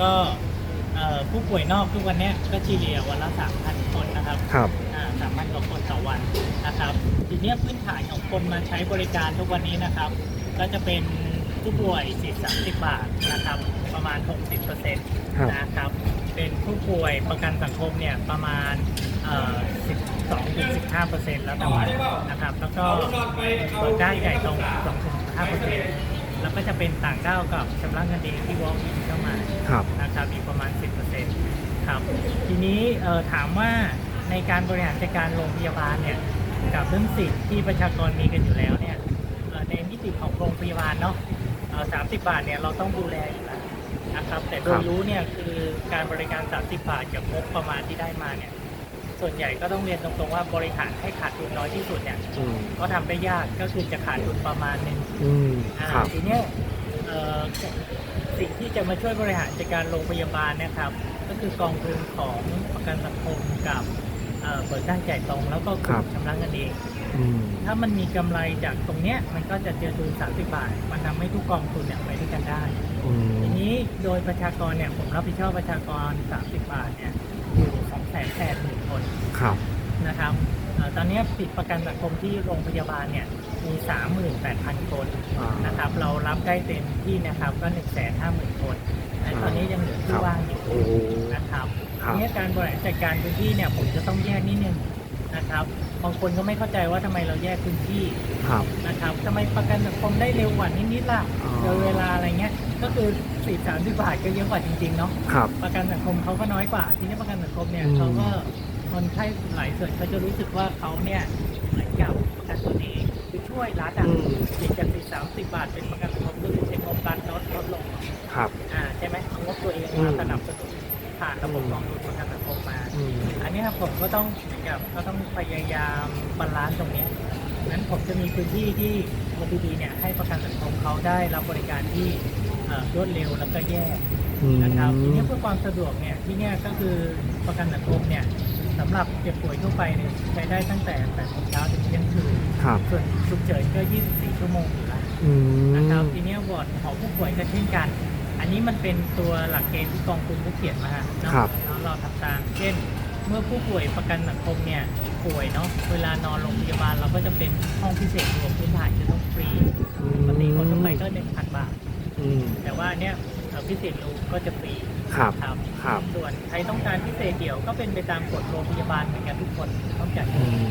ก็เอ่อผู้ป่วยนอกทุกวันเนี้ยก็เฉลี่ยวันละ3,000 คนนะครับครับ สามพันกว่าคนต่อวันนะครับ ทีเนี้ยพื้นฐานของคนมาใช้บริการทุกวันนี้นะครับ ก็จะเป็นผู้ป่วยสิทธิ์30 บาทนะครับ ประมาณ 60%ครับนะครับ เป็นผู้ป่วยประกันสังคมเนี่ยประมาณเอ่อ12-15%แล้วแต่วันนะครับ แล้วก็เปิดได้ใหญ่ตรง2-5% แล้วก็จะเป็นต่างด้าวกับชำระเงินเองที่ walk in เข้ามาครับ นะครับอีกประมาณ 10%ครับ ทีนี้เอ่อถามว่าในการบริหารจัดการโรงพยาบาลเนี่ยกับเรื่องสิทธิ์ที่ประชากรมีกันอยู่แล้วเนี่ยเอ่อในมิติของโรงพยาบาลเนาะสามสิบบาทเนี่ยเราต้องดูแลอยู่แล้วนะครับแต่โดครัยบรู้เนี่ยคือการบริการ 30 บาทกับงบประมาณที่ได้มาเนี่ย ส่วนใหญ่ก็ต้องเรียนตรงๆว่าบริหารให้ขาดทุนน้อยที่สุดเนี่ยอืมก็ทำได้ยากก็คือจะขาดทุนประมาณหนึ่งอืมอ่าครับ ทีเนี้ยเอ่อสิ่งที่จะมาช่วยบริหารจัดการโรงพยาบาลเนะครับ ก็คือกองทุนของประกันสังคมกับเอ่อเบิกได้จ่ายตรง แล้วก็กครัลุ่บมชำระเงินเอง อืมถ้ามันมีกำไรจากตรงเนี้ยมันก็จะเจอทุน30 บาท มันทำให้ทุกกองทุนเนี่ยไปด้วยกันได้ อืมทีนี้โดยประชากรเนี่ยผมรับผิดชอบประชากร 30 บาทเนี่ยอยู่ 2แสนแปดหมื่นคนครับ นะครับเอ่อตอนเนี้ยสิทธิประกันสังคมที่โรงพยาบาลเนี่ยมี 38,000 คนอ่านะครับ เรารับได้เต็มที่นะครับก็ 150,000 คนและตอนนี้ยังเหลือที่ว่างอยู่โอ้โหนะครับครับทีนี้การบริหารจัดการพื้นที่เนี่ยผมจะต้องแยกนิดนึงนะครับ บางคนก็ไม่เข้าใจว่าทำไมเราแยกพื้นที่ครับนะครับทำไมประกันสังคมได้เร็วกว่านิดๆล่ะอ๋อโดยเวลาอะไรเงี้ย ก็คือสี่สามสิบบาทก็เยอะกว่าจริงๆเนาะครับประกันสังคมเขาก็น้อยกว่า ทีนี้ประกันสังคมเนี่ยอืมเขาก็คนไข้หลายส่วนเขาจะรู้สึกว่าเขาเนี่ยเหมือนกับประกันตัวเองคือช่วยรัฐอะอืมเด็กจากสี่สามสิบบาทเป็นประกันสังคมก็คือใช้งบรัฐลดลดลงครับอ่าใช่ไหมเอางบตัวเองอืมามสนับสนุน ผ่านระบบกองทุนประกันสังคมมา อืม อันนี้ผมก็ต้องเหมือนกับก็ต้องพยายามบาลานซ์ตรงเนี้ยนั้นผมจะมีพื้นที่ที่โมบิดีเนี่ยให้ประกันสังคมเขาได้รับบริการที่เอ่อรวดเร็วแล้วก็แยก อืม นะครับทีนี้เพื่อความสะดวกเนี่ยที่เนี่ยก็คือประกันสังคมเนี่ยสำหรับเจ็บป่วยทั่วไปเนี่ยใช้ได้ตั้งแต่8โมงเช้าถึงเที่ยงคืนครับ ส่วนฉุกเฉินก็ 24 ชั่วโมงอยู่แล้วอืม นะครับทีนี้วอร์ดของผู้ป่วยก็เช่นกัน อันนี้มันเป็นตัวหลักเกณฑ์ที่กองทุนเขาเขียนมาเนาะครับแล้วเราทำตาม เช่น เมื่อผู้ป่วยประกันสังคมเนี่ยป่วยเนาะเวลานอนโรงพยาบาลเราก็จะเป็นห้องพิเศษรวมพื้นฐานจะต้องฟรีปกติคนทั่วไปก็1,000บาทอืม แต่ว่าเนี่ยเอ่อพิเศษรูมก็จะฟรีครับ ครับครับ ส่วนใครต้องการพิเศษเดี่ยวก็เป็นไปตามกฎโรงพยาบาลเหมือนกันทุกคนต้องจ่าย อืม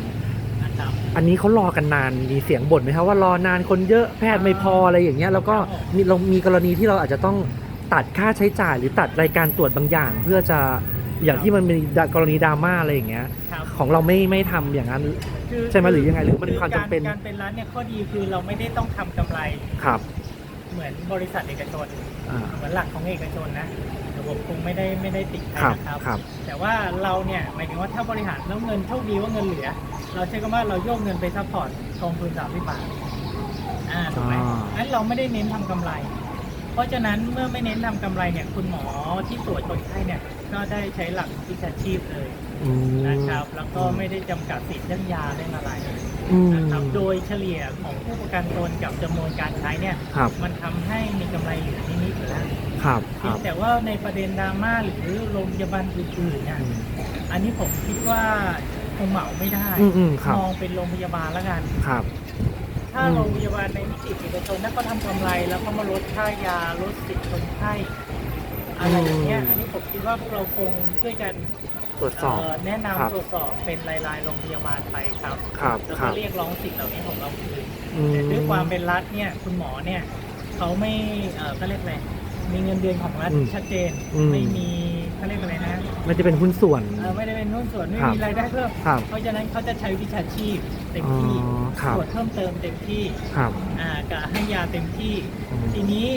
นะครับอันนี้เขารอกันนานมีเสียงบ่นไหมครับว่ารอนานคนเยอะแพทย์ไม่พออะไรอย่างเงี้ยแล้วก็มีเรามีกรณีที่เราอาจจะต้องตัดค่าใช้จ่ายหรือตัดรายการตรวจบางอย่าง เพื่อจะอย่างที่มันมีกรณีดราม่าอะไรอย่างเงี้ยครับของเราไม่ไม่ทำอย่างนั้น คือใช่ไหมหรือยังไงหรือมันมีความกจำเป็น การเป็นร้านเนี่ยข้อดีคือเราไม่ได้ต้องทำกำไรครับเหมือนบริษัทเอกชน อ่า เหมือนหลักของเอกชนนะแต่ผมคง ไม่ได้ไม่ได้ติดใครครับนะครับ ครับ แต่ว่าเราเนี่ยหมายถึงว่าถ้าบริหารแล้วเงินโชคดีว่าเงินเหลือ เราใช้คำว่าเราโยกเงินไปซัพพอร์ตกองทุนสามสิบบาทอ่าถูกไหมอ่างั้นเราไม่ได้เน้นทำกำไร เพราะฉะนั้นเมื่อไม่เน้นทำกำไรเนี่ยคุณหมอที่ตรวจคนไข้เนี่ยก็ได้ใช้หลักวิชาชีพเลยอืมนะครับ แล้วก็ไม่ได้จำกัดสิทธิ์เรื่องยาเรื่องอะไรอืมนะครับโดยเฉลี่ยของผู้ประกันตนกับจำนวนการใช้เนี่ย ครับ มันทำให้มีกำไรเหลือนิดๆอยู่แล้ว ครับคเพียรังบแต่ว่าในประเด็นดราม่าหรือโรงพยาบาลอื่นๆเนี่ยอืมอันนี้ผมคิดว่าคงเหมาไม่ได้อืมอืมครับมองเป็นโรงพยาบาลแล้วกันครับ ถ้าอืมโรงพยาบาลในนิติเอกชนถ้าเขาทำกำไรแล้วเขามาลดค่ายาลดสิทธิ์คนไข้อะไรอย่างเงี้ยอันนี้ผมคิดว่าพวกเราคงช่วยกันตรวจสอบเอ่อแนะครับนำตรวจสอบเป็นรายๆโรงพยาบาลไปครับครับแล้วคก็รับเรียกร้องสิทธิ์เหล่านี้ของเราคืนอืมแต่ด้วยความเป็นรัฐเนี่ยคุณหมอเนี่ยเขาไม่เออเขาเรียกอะไร มีเงินเดือนของรัฐอืมชัดเจน อืม ไม่มีเขาเรียกอะไรนะมันจะเป็นหุ้นส่วน เออไม่ได้เป็นหุ้นส่วนไม่ครับมีรายได้เพิ่มครับเพราะฉะนั้นเขาจะใช้วิชาชีพเต็มอ๋อที่ครับ ตรวจเพิ่มเติมเต็มที่ครับ อ่ากะให้ยาเต็มที่ อืม ทีนี้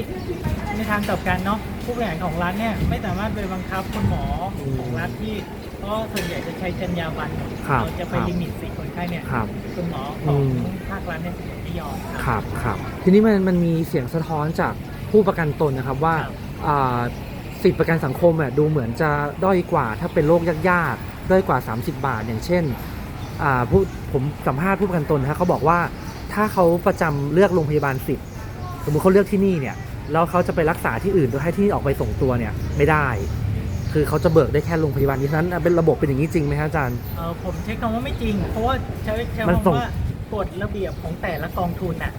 ในทางกลับกันเนาะผู้บริหารของรัฐเนี่ยไม่สามารถไปบังคับคุณหมออืมของรัฐที่เพราะส่วนใหญ่จะใช้จรรยาบรรณครับเราจะไปครับ ลิมิตสิทธิ์คนไข้เนี่ย ครับ คุณหมอขอืองมภาครัฐเนี่ยส่วนใหญ่ไม่ยอมครับครับทีนี้มันมันมีเสียงสะท้อนจาก ผู้ประกันตนนะครับว่าครับอ่าสิทธิประกันสังคมอะดูเหมือนจะด้อยกว่า ถ้าเป็นโรคยากๆด้อยกว่า 30 บาท อย่างเช่นอ่าผู้ผมสัมภาษณ์ผู้ประกันตนนะครับเขาบอกว่าถ้าเขาประจำเลือกโรงพยาบาลสิทธิ์สมมุติเขาเลือกที่นี่เนี่ยแล้วเขาจะไปรักษาที่อื่นโดยให้ที่ออกไปส่งตัวเนี่ยไม่ได้ คือเขาจะเบิกได้แค่โรงพยาบาลนี้ฉะนั้นเป็นระบบเป็นอย่างนี้จริงไหมฮะอาจารย์เออผมใช้คำว่าไม่จริง เพราะว่าใช้ใช้มันส่งคำว่า กฎระเบียบของแต่ละกองทุนน่ะ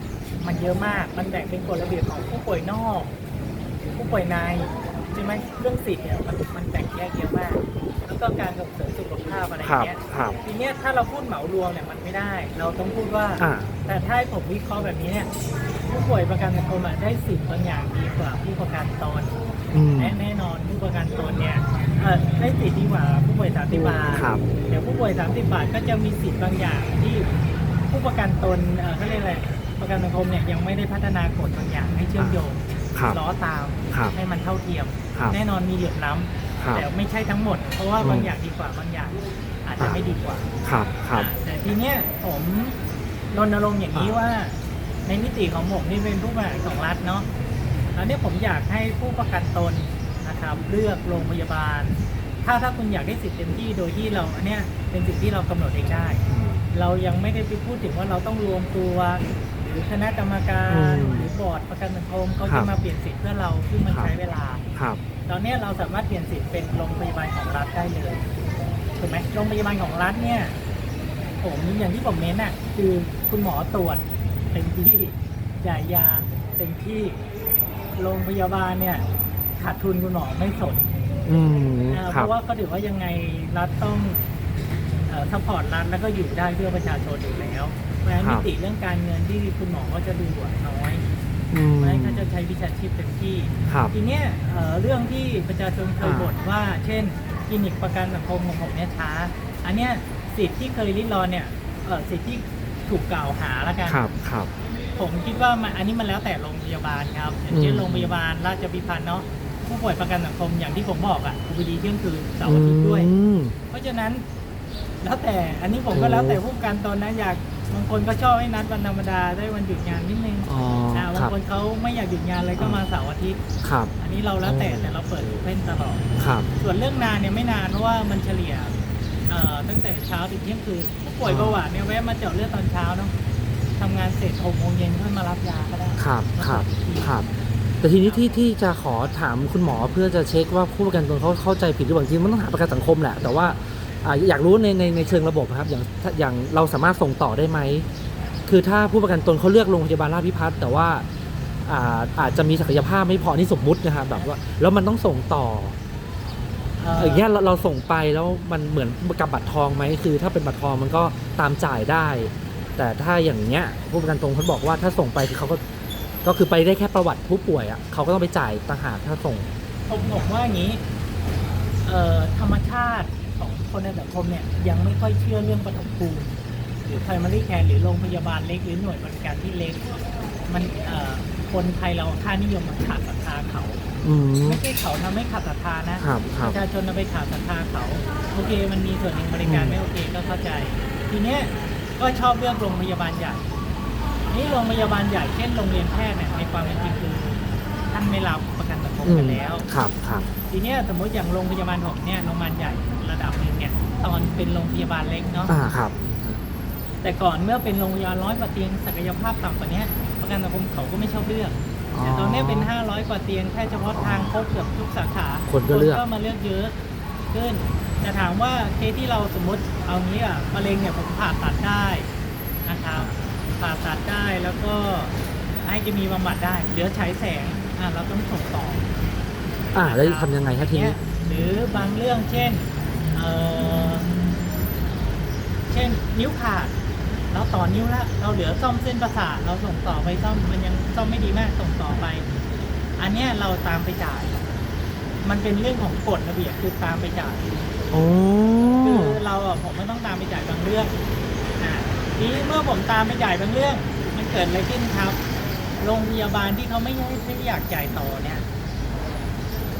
มันเยอะมาก มันแบ่งเป็นกฎระเบียบของผู้ป่วยนอก ผู้ป่วยในใช่ไหมเรื่องสิทธิ์เนี่ยมันมันแบ่งแยกเยอะมาก แล้วก็การส่งเสริมสุขภาพอะไรอครับย่างเงี้ยครับทีเนี้ยถ้าเราพูดเหมารวมเนี่ยมันไม่ได้ เราต้องพูดว่า อ่า แต่ถ้าให้ผมวิเคราะห์แบบนี้เนี่ยผู้ป่วยประกันสังคมอะได้สิทธิ์บางอย่างดีกว่าผู้ประกันตน อืมแน่แน่นอนผู้ประกันตนเนี่ยเอ่อได้สิทธิ์ดีกว่าผู้ป่วยสามสิบบาทครับ เดี๋ยวผู้ป่วยสามสิบบาทก็จะมีสิทธิ์บางอย่างที่ ผู้ประกันตนเอ่อเขาเรียกอะไรประกันสังคมเนี่ยยังไม่ได้พัฒนากฎบางอย่างให้เชื่อมโยงครับล้อตามครับให้มันเท่าเทียม ครับแน่นอนมีเหลื่อมล้ครับำแต่ไม่ใช่ทั้งหมด เพราะว่าอืม บางอย่างดีกว่าบางอย่าง อาจจะอ่าไม่ดีกว่า ครับครับ แต่ทีเนี้ยผมรณรงค์อย่างนี้อ่า ว่า ในมิติของผมนี่เป็นผู้บริหารของรัฐเนาะแล้วเนี่ยผมอยากให้ผู้ประกันตนนะครับ เลือกโรงพยาบาล ถ้าถ้าคุณอยากได้สิทธิ์เต็มที่โดยที่เราอันเนี้ยเป็นสิ่งที่เรากำหนดเองได้ เรายังไม่ได้ไปพูดถึงว่าเราต้องรวมตัวหรือคณะกรรมการอืมหรือบอร์ดประกันสังคมเขาครัจะบมาเปลี่ยนสิทธิ์เพื่อเราซึ่งมันครับ ใช้เวลา ครับ ตอนเนี้ยเราสามารถเปลี่ยนสิทธิ์เป็นโรงพยาบาลของรัฐได้เลยถูกไหมโรงพยาบาลของรัฐเนี่ย ผมอย่างที่ผมเน้นอะ คือคุณหมอตรวจเต็มที่จ่ายยาเต็มที่โรงพยาบาลเนี่ย ขาดทุนคุณหมอไม่สน อืมอ่าคเพรับ ราะว่าก็ถือว่ายังไงรัฐต้อง ซัพพอร์ตรัฐแล้วก็อยู่ได้เพื่อประชาชนอยู่แล้วเพราะฉะนั้นครัมิบติเรื่องการเงินที่คุณหมอก็จะดูอะน้อยอืม เพราะฉะนั้นเขาจะใช้วิชาชีพเต็มที่ ครับ ทีเนี้ยเอ่อเรื่องที่ประชาชนเคยอ่าบ่นว่า เช่นคลินิกประกันสังคมของผมเนี่ยช้า อันเนี้ยสิทธิ์ที่เคยริดรอนเนี่ยเอ่อสิทธิ์ที่ถูกกล่าวหาแล้วกัน ครับ ครับ ผมคิดว่ามันอันนี้มันแล้วแต่โรงพยาบาลครับอย่างเช่นอืมโรงพยาบาลราชบิพันธ์เนาะผู้ป่วยประกันสังคมอย่างที่ผมบอกอะ OPD เที่ยงคืนเสาร์อาทิตย์ด้วย อืม เพราะฉะนั้น แล้วแต่อันนี้ผมก็แล้วแต่ผู้ประกันตนนะอยากบางคนก็ชอบให้นัดวันธรรมดาได้วันหยุดงานนิดนึงอ๋อนะบาคงรับคนเขาไม่อยากหยุดงานเลยก็มาเสาร์อาทิตย์ครับอันนี้เราแล้วแต่อืมแต่เราเปิดเล่นตลอด ครับ ส่วนเรื่องนานเนี่ยไม่นานเพราะว่ามันเฉลี่ยเอ่อตั้งแต่เช้าถึงเที่ยงคืนผู้ป่วยเบาหวานเนี่ยแวะมาเจาะเลือดตอนเช้าเนาะทำงานเสร็จหกโมงเย็นค่อยมารับยาก็ได้ครับครับครับ แต่ทีนี้ที่ที่จะขอถามคุณหมอเพื่อจะเช็คว่าผู้ประกันตนเขาเข้าใจผิดหรือเปล่าจริงๆมันต้องหาประกันสังคมแหละ แต่ว่า อ่าอยากรู้ในในในเชิงระบบครับอย่างถ้าอย่างเราสามารถส่งต่อได้ไหมคือถ้าผู้ประกันตนเขาเลือกโรงพยาบาลราชพิพัฒน์แต่ว่าอ่าอาจจะมีศักยภาพไม่พอนี่สมมุตินะครับแบบว่าแล้วมันต้องส่งต่อเอ่ออย่างเงี้ยเราเราส่งไปแล้วมันเหมือนกับบัตรทองไหมคือ ถ้าเป็นบัตรทองมันก็ตามจ่ายได้ แต่ถ้าอย่างเงี้ยผู้ประกันตรงเขาบอกว่าถ้าส่งไปคือเขาก็ก็คือไปได้แค่ประวัติผู้ป่วยอะเขาก็ต้องไปจ่ายต่างหากถ้าส่งผมบอกว่าอย่างนี้เอ่อธรรมชาติของ คนในสังคมเนี่ยยังไม่ค่อยเชื่อเรื่องปฐมภูมิหรือ primary care หรือโรงพยาบาลเล็กหรือหน่วยบริการที่เล็ก มันเอ่อคนไทยเราค่านิยมมันขาดศรัทธาเขาอืมไม่ใช่เขาทำให้ขาดศรัทธานะครับคปรับระชาชนเอาไปขาดศรัทธาเขาโอเค มันมีส่วนหนึ่งบริการอืมไม่โอเคก็เข้าใจ ทีเนี้ยก็ชอบเลือกโรงพยาบาลใหญ่นี่โรงพยาบาลใหญ่เช่นโรงเรียนแพทย์เนี่ยในความเป็นจริงคือ ท่านไม่รับประกันสังคมอืกัมนแล้ว ครับครับทีเนี้ยสมมติอย่างโรงพยาบาลผมเนี่ยโรงพยาบาลใหญ่ระดับหนึ่งเนี่ยตอนเป็นโรงพยาบาลเล็กเนาะอ่าครับ แต่ก่อนเมื่อเป็นโรงพยาบาลร้อยกว่าเตียงศักยภาพต่ำกว่าเนี้ยประกันสังคมเขาก็ไม่ชอบเลือกแต่ตอนนี้เป็น 500 กว่าเตียงแค่เฉพาะทางครบเกือบทุกสาขาคนก็เลือกก็มาเลือกเยอะขึ้นแต่ถามว่าเคสที่เราสมมติเอางี้อะมะเร็งเนี่ยผมผ่าตัดได้นะครับผ่าตัดได้แล้วก็ให้เคมีบำบัดได้เหลือฉายแสง อะเราต้องส่งต่ออ่าแล้วทำยังไงครับทีนี้เยหรือบางเรื่องเช่นเอ่อเช่นนิ้วขาดเราต่อนิ้วแล้วเราเหลือซ่อมเส้นประสาทเราส่งต่อไปซ่อมมันยังซ่อมไม่ดีมากส่งต่อไป อันเนี้ยเราตามไปจ่าย มันเป็นเรื่องของกฎระเบียบคือตามไปจ่ายโอ้คือเราอะผมไม่ต้องตามไปจ่ายบางเรื่องอ่าทีนี้เมื่อผมตามไปจ่ายบางเรื่อง มันเกิดอะไรขึ้นครับ โรงพยาบาลที่เขาไม่ไม่อยากจ่ายต่อเนี่ย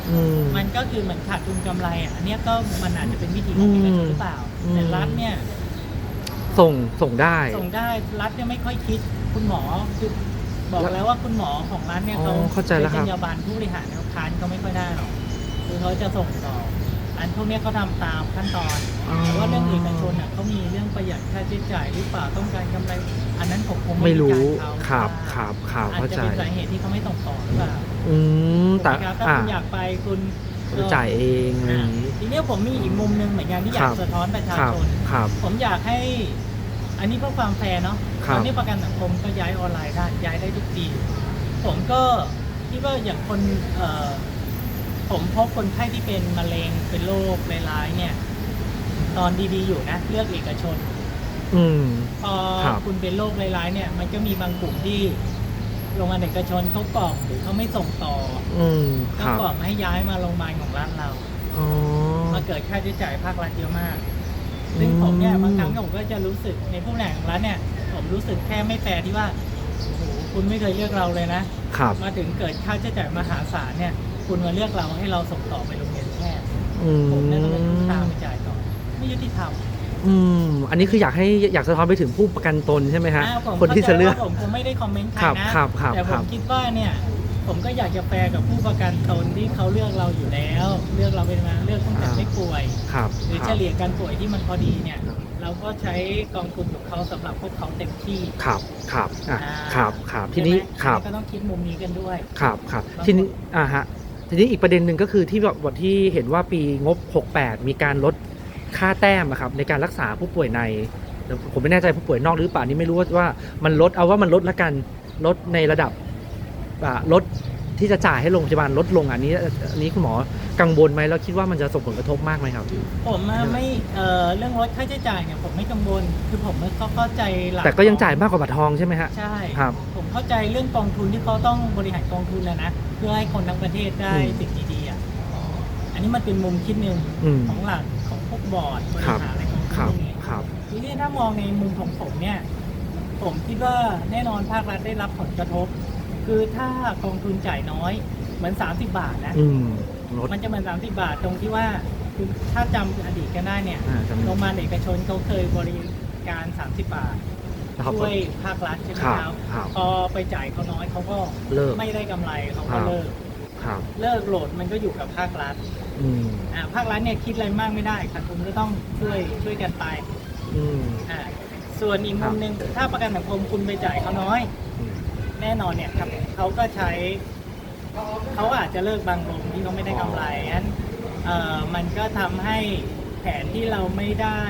อืม มันก็คือเหมือนขาดทุนกำไรอะอันเนี้ยก็มันอาจจะเป็นวิธีของเอกชนหรือเปล่าอืม แต่รัฐเนี่ย ส่งส่งได้ ส่งได้รัฐเนี่ยไม่ค่อยคิดคุณหมอคือบอกแล้วว่าคุณหมอของรัฐเนี่ยอ๋เขาอเข้าใจแล้วครับป็นจรรยาบรรณผู้บริหารเขาค้านเขาไม่ค่อยได้หรอกคือเขาจะส่งต่อ อันพวกเนี้ยเขาทำตามขั้นตอนแต่ว่าเรื่องเอกชนอะเขามีเรื่องประหยัดค่าใช้จ่ายหรือเปล่าต้องการกำไร อันนั้นผมคงไม่รู้วิจาเขาครับว่าครับครับอาจเข้าจะใจ เป็นสาเหตุที่เขาไม่ส่งต่อหรือเปล่าอืมแต่ถูกไหมครับถ้าอ่าคุณอยากไปคุณจะจ่ายเองอะไรอย่างนี้ ทีเนี้ยผมมีอีกมุมหนึ่งเหมือนกันที่อยาครักบ สะท้อนประชาครับชน ครับ ผมอยากให้ อันนี้เพื่อความแฟร์เนาะครับ ตอนนี้ประกันสังคมก็ย้ายออนไลน์ได้ย้ายได้ทุกปี ผมก็คิดว่าอย่างคนเอ่อ ผมพบคนไข้ที่เป็นมะเร็งเป็นโรคร้ายๆเนี่ย ตอนดีๆอยู่นะเลือกเอกชน อืม พอครับ คุณเป็นโรคร้ายๆเนี่ย มันก็มีบางกลุ่มที่โรงพยาบาลเอกชนเขากล่อมหรือเขาไม่ส่งต่ออืมคก็รับกล่อมให้ย้ายมาโรงพยาบาลของรัฐเรา อ๋อ มาเกิดค่าใช้จ่ายภาครัฐเยอะมาก ซึ่งผมเนี่ยบางครั้งผมก็จะรู้สึกในผู้บริหารของรัฐเนี่ย ผมรู้สึกแค่ไม่แฟร์ที่ว่าโอ้โห คุณไม่เคยเลือกเราเลยนะ ครับ มาถึงเกิดค่าใช้จ่ายมหาศาลเนี่ย คุณมาเลือกเราให้เราส่งต่อไปโรงเรียนแพทย์อืมผมเนี่ยต้องเป็นผู้ตามไปจ่ายต่อ ไม่ยุติธรรมอืม อันนี้คืออยากให้อยากสะท้อนไปถึงผู้ประกันตนใช่ไหมฮะ อ่าผมคนที่จะเลือก ข้าใจว่าผมคงไม่ได้คอมเมนต์ใครครับนะครับครับแต่ผครัมบ คิดว่าเนี่ย ผมก็อยากจะแฟร์กับผู้ประกันตนที่เขาเลือกเราอยู่แล้ว เลือกเราเป็นมาเลือกตั้งแต่ไม่ป่วย ครับหรือคเฉรับ ลี่ยการป่วยที่มันพอดีเนี่ย ครับ เราก็ใช้กองทุนของเขาสำหรับพวกเขาเต็มที่ครับครับอะอ่าครับครับทีนี้ใช่ไหมครับก็ต้องคิดมุมนี้กันด้วยครับครับบางคนทีนี้อ่าฮะทีนี้อีกประเด็นหนึ่งก็คือที่แบบวันที่เห็นว่าปีงบ 68 มีการลดค่าแต้มอะครับในการรักษาผู้ป่วยในแต่ผมไม่แน่ใจผู้ป่วยนอกหรือเปล่านี่ไม่รู้ว่าว่ามันลดเอาว่ามันลดละกันลดในระดับอ่าลด ที่จะจ่ายให้โรงพยาบาลลดลงอันนี้อันนี้คุณหมอกังวลไหมแล้วคิดว่ามันจะส่งผลกระทบมากไหมครับ ผมอะไม่เอ่อเรื่องลดค่าใช้จ่ายเนี่ยผมไม่กังวลคือผมก็เข้าใจหลักแต่ก็ยังจ่ายมากกว่าบัตรทองใช่ไหมฮะ ใช่ครับ ผมเข้าใจเรื่องกองทุนที่เขาต้องบริหารกองทุนนะนะเพื่อให้คนทั้งประเทศได้อืมสิ่งดีๆอะอันนี้มันเป็นมุมคิดหนึ่งอืม ของหลักของพวกบอร์ดบริครับหารอะไรของครับพวกนี้ ครับ ทีนี้ถ้ามองในมุมของผมเนี่ย ผมคิดว่าแน่นอนภาครัฐได้รับผลกระทบ คือถ้ากองทุนจ่ายน้อยเหมือน 30 บาทนะ อืมลด มันจะเหมือน 30 บาทตรงที่ว่าคือถ้าจำอดีตกันได้เนี่ยอ่าจำ โรงพยาบาลเอกชนเขาเคยบริการ 30 บาท นะครับ ช่วยภาครัฐใช่ไหมครับครับครับพอไปจ่ายเขาน้อยเขาก็เลิกไม่ได้กำไรเขาครัก็บ เลิกครับเลิกโหลดมันก็อยู่กับภาครัฐอืมอ่าภาครัฐเนี่ยคิดอะไรมากไม่ได้ขาดทุนก็ต้องช่วยช่วยกันไปอืม อ่าส่วนอีกมุมหนึ่งถ้าประกันสังคมคุณไปจ่ายเขาน้อย อืม แน่นอนเนี่ยครับเขาก็ใช้เขาอาจจะเลิกบางโรงที่เขาไม่ได้กำไรงั้นเอ่อมันก็ทำให้แผนที่เราไม่ได้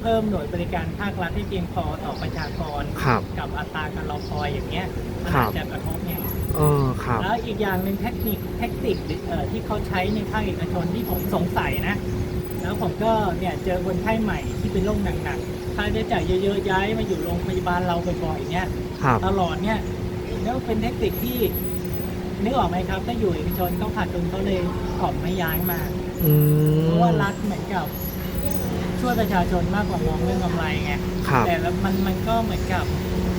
เพิ่มหน่วยบริการภาครัฐที่เพียงพอต่อประชากร ครับกับอัตราการรอคอยอย่างเงี้ยมันครัอาบจจะกระทบเนี่ยเออครับ แล้วอีกอย่างหนึ่งเทคนิคเทคนิคเอ่อที่เขาใช้ในภาคเอกชนที่ผมสงสัยนะ แล้วผมก็เนี่ยเจอคนไข้ใหม่ที่เป็นโรคหนักๆ ค่าใช้จ่ายเยอะๆย้ายมาอยู่โรงพยาบาลเราบ่อยๆเนี่ยครับ ตลอดเนี่ยแล้วเป็นเทคนิคที่นึกออกไหมครับ ถ้าอยู่เอกชนเขาขาดทุนเขาเลยขอบไม่ย้ายมา อืมเพราะว่ารัฐเหมือนกับ ช่วยประชาชนมากกว่ามองเรื่องกำไรไงครับ แต่แล้วมันมันก็เหมือนกับ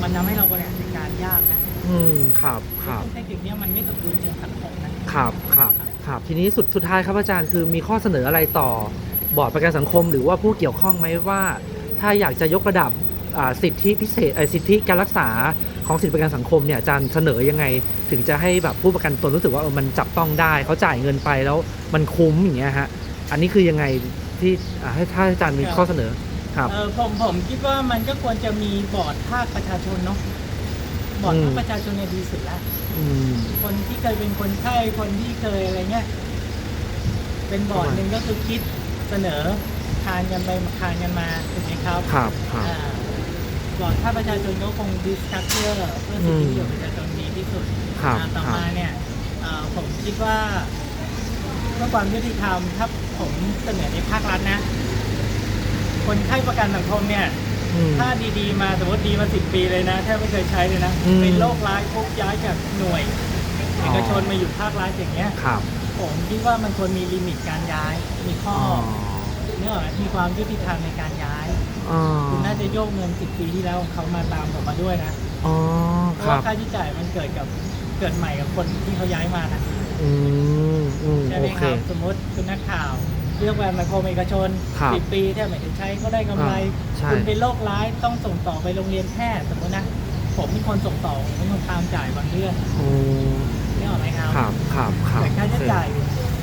มันทำให้เราบริหารจัดการยากนะอืม ครับ ครับ ซึ่งเทคนิคเนี้ยมันไม่สมดุลเชิงสังคมนะครับ ครับ ครับ ทีนี้สุด สุดท้ายครับอาจารย์ คือมีข้อเสนออะไรต่อ บอร์ดประกันสังคม หรือว่าผู้เกี่ยวข้องไหมว่า ถ้าอยากจะยกระดับอ่าสิทธิพิเศษเอ่อสิทธิการรักษาของสิทธิประกันสังคมเนี่ยอาจารย์เสนอยังไง ถึงจะให้แบบผู้ประกันตนรู้สึกว่าเออมันจับต้องได้เขาจ่ายเงินไปแล้วมันคุ้มอย่างเงี้ยฮะอันนี้คือยังไงที่อ่าให้ถ้าอาจารย์มีข้อเสนอครับเออผมผมคิดว่ามันก็ควรจะมีบอร์ดภาคประชาชนเนาะบอร์ดอืมภาคประชาชนเนี่ยดีสุดละอืมคนที่เคยเป็นคนไข้คนที่เคยอะไรเงี้ยเป็นบอร์ดหนึ่งก็คือคิดเสนอ ทานกันไปทานกันมาถูกไหมครับครับครับอ่าบอร์ดภาคประชาชนก็คงดิสคัทเพื่อเพื่อสิทธิประโยชน์ประชาชนดีที่สุดครับอ่าต่อครับมาเนี่ยเอ่อผมคิดว่าเพื่อความยุติธรรมถ้าผมเสนอในภาครัฐนะ คนไข้ประกันสังคมเนี่ยอืมถ้าดีๆมาสมมติดีมาสิบปีเลยนะแทบไม่เคยใช้เลยนะอืมเป็นโรคร้ายพบย้ายจากหน่วยอ๋อเอกชนมาอยู่ภาครัฐอย่างเงี้ยครับผมคิดว่ามันควรมีลิมิตการย้ายมีข้ออ๋อ เนื้ออกไหมมีความยุติธรรมในการย้าย อ๋อคุณน่าจะโยกเงินสิบปีที่แล้วเขามาตามผมมาด้วยนะ อ๋อเพคราะรัว่าบค่าใช้จ่ายมันเกิดกับเกิดใหม่กับคนที่เขาย้ายมานะอืมอืมใช่โอไหมเค ครับ สมมติคุณนักข่าวเลือกแบรนด์ไมโครเอกชนครับสิบปีถ้าไม่ได้ใช้ก็ได้กำไร อ่าใช่ คุณเป็นโรคร้ายต้องส่งต่อไปโรงเรียนแพทย์สมมตินะ ผมเป็นคนส่งต่อผมเป็นคนตามจ่ายบางเรื่องอืมนี่ออกไหมครับ ครับครับครับแต่ค่าใช้จ่าย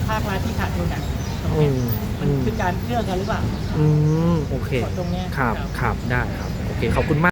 ภาครัฐที่ขาดทุนอะตรงอืเนี้ยม มัอืนมคือการเลือกกันหรือเปล่าอืมโอเคตรงเนี้ย ครับครับได้ครับ โอเค ขอบคุณมาก